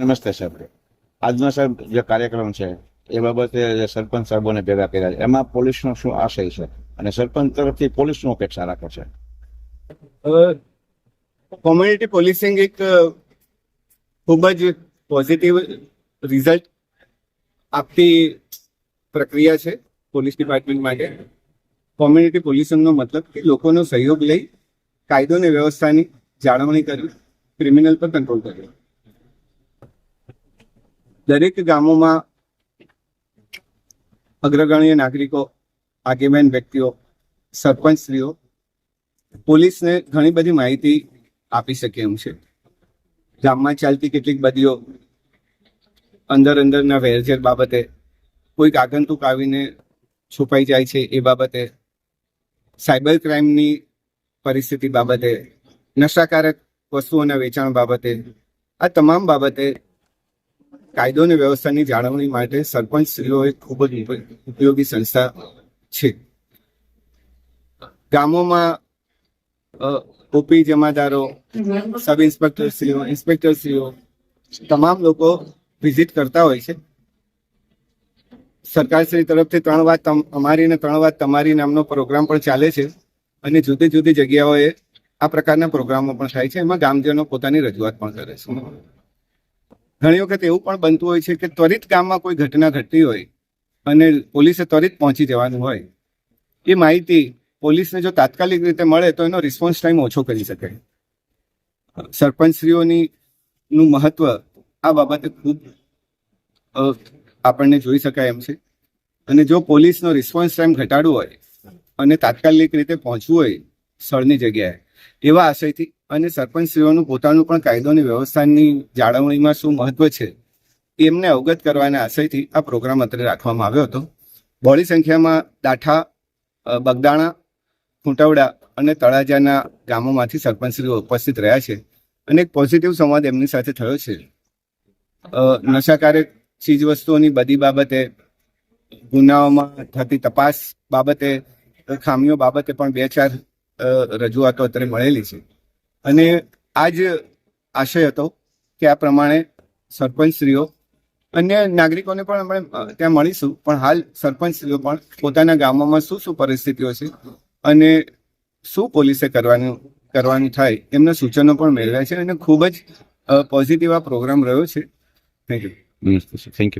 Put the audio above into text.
નમસ્તે સાહેબ. આજનો સાહેબ જે કાર્યક્રમ છે, એ બાબતે સરપંચ સાહેબોને ભેગા કર્યા છે, એમાં પોલીસનો શું આશય છે? અને સરપંચ તરફથી પોલીસનો અપેક્ષા રાખે છે. કોમ્યુનિટી પોલીસિંગ એક ખૂબ જ પોઝિટિવ રિઝલ્ટ આપતી પ્રક્રિયા છે પોલીસ ડિપાર્ટમેન્ટ માટે. કોમ્યુનિટી પોલીસિંગનો મતલબ કે લોકોનો સહયોગ લઈ કાયદો અને વ્યવસ્થાની જાળવણી કરવી ક્રિમિનલ પર કંટ્રોલ કરવો. દરેક ગામોમાં અગ્રગણ્ય નાગરિકો, આગેવાન વ્યક્તિઓ, સરપંચશ્રીઓ, પોલીસને ઘણી બધી માહિતી આપી શકે એમ છે. ગામમાં ચાલતી કેટલીક બદીઓ અંદર અંદરના વેરઝેર બાબતે કોઈક આગંતુક આવીને છુપાઈ જાય છે એ બાબતે, સાયબર ક્રાઇમની પરિસ્થિતિ બાબતે, નશાકારક વસ્તુઓના વેચાણ બાબતે, આ તમામ બાબતે કાયદો અને વ્યવસ્થાની જાળવણી માટે સરપંચશ્રીઓ એક ખૂબ જ ઉપયોગી સંસ્થા છે. ગામોમાં ઓપી જમાદારો, સબ ઇન્સ્પેક્ટરશ્રીઓ ઇન્સ્પેક્ટરશ્રીઓ તમામ લોકો વિઝિટ કરતા હોય છે. સરકારશ્રી તરફથી ત્રણ વાત અમારી ને ત્રણ વાત તમારી નામનો પ્રોગ્રામ પણ ચાલે છે અને જુદી જુદી જગ્યાઓએ આ પ્રકારના પ્રોગ્રામો પણ થાય છે. એમાં ગામજનો પોતાની રજૂઆત પણ કરે છે. ઘણી વખત એવું પણ બનતું હોય છે કે ત્વરિત ગામમાં કોઈ ઘટના ઘટતી હોય અને પોલીસે ત્વરિત પહોંચી જવાનું હોય, એ માહિતી પોલીસને જો તાત્કાલિક રીતે મળે તો એનો રિસ્પોન્સ ટાઈમ ઓછો કરી શકે. સરપંચશ્રીઓની નું મહત્વ આ બાબતે ખૂબ આપણને જોઈ શકાય એમ છે. અને જો પોલીસનો રિસ્પોન્સ ટાઈમ ઘટાડવો હોય અને તાત્કાલિક રીતે પહોંચવું હોય સ્થળની જગ્યાએ, એવા આશયથી અને સરપંચશ્રીઓનું પોતાનું પણ કાયદોની વ્યવસ્થાની જાળવણીમાં શું મહત્વ છે, એમને અવગત કરવાના આશયથી આ પ્રોગ્રામ અત્રે રાખવામાં આવ્યો હતો. બહોળી સંખ્યામાં દાઠા બગદાણા, ખૂંટવડા અને તળાજાના ગામોમાંથી સરપંચશ્રીઓ ઉપસ્થિત રહ્યા છે અને એક પોઝિટિવ સંવાદ એમની સાથે થયો છે. નશાકારક ચીજ વસ્તુઓની બધી બાબતે, ગુનાઓમાં થતી તપાસ બાબતે, ખામીઓ બાબતે પણ બે ચાર રજૂઆતો અત્યારે મળેલી છે. અને આ જ આશય હતો કે આ પ્રમાણે સરપંચશ્રીઓ અન્ય નાગરિકોને પણ આપણે ત્યાં મળીશું. પણ હાલ સરપંચશ્રીઓ પણ પોતાના ગામોમાં શું શું પરિસ્થિતિઓ છે અને શું પોલીસે કરવાનું કરવાનું થાય એમના સૂચનો પણ મેળવ્યા છે અને ખૂબ જ પોઝિટિવ આ પ્રોગ્રામ રહ્યો છે. Thank you thank you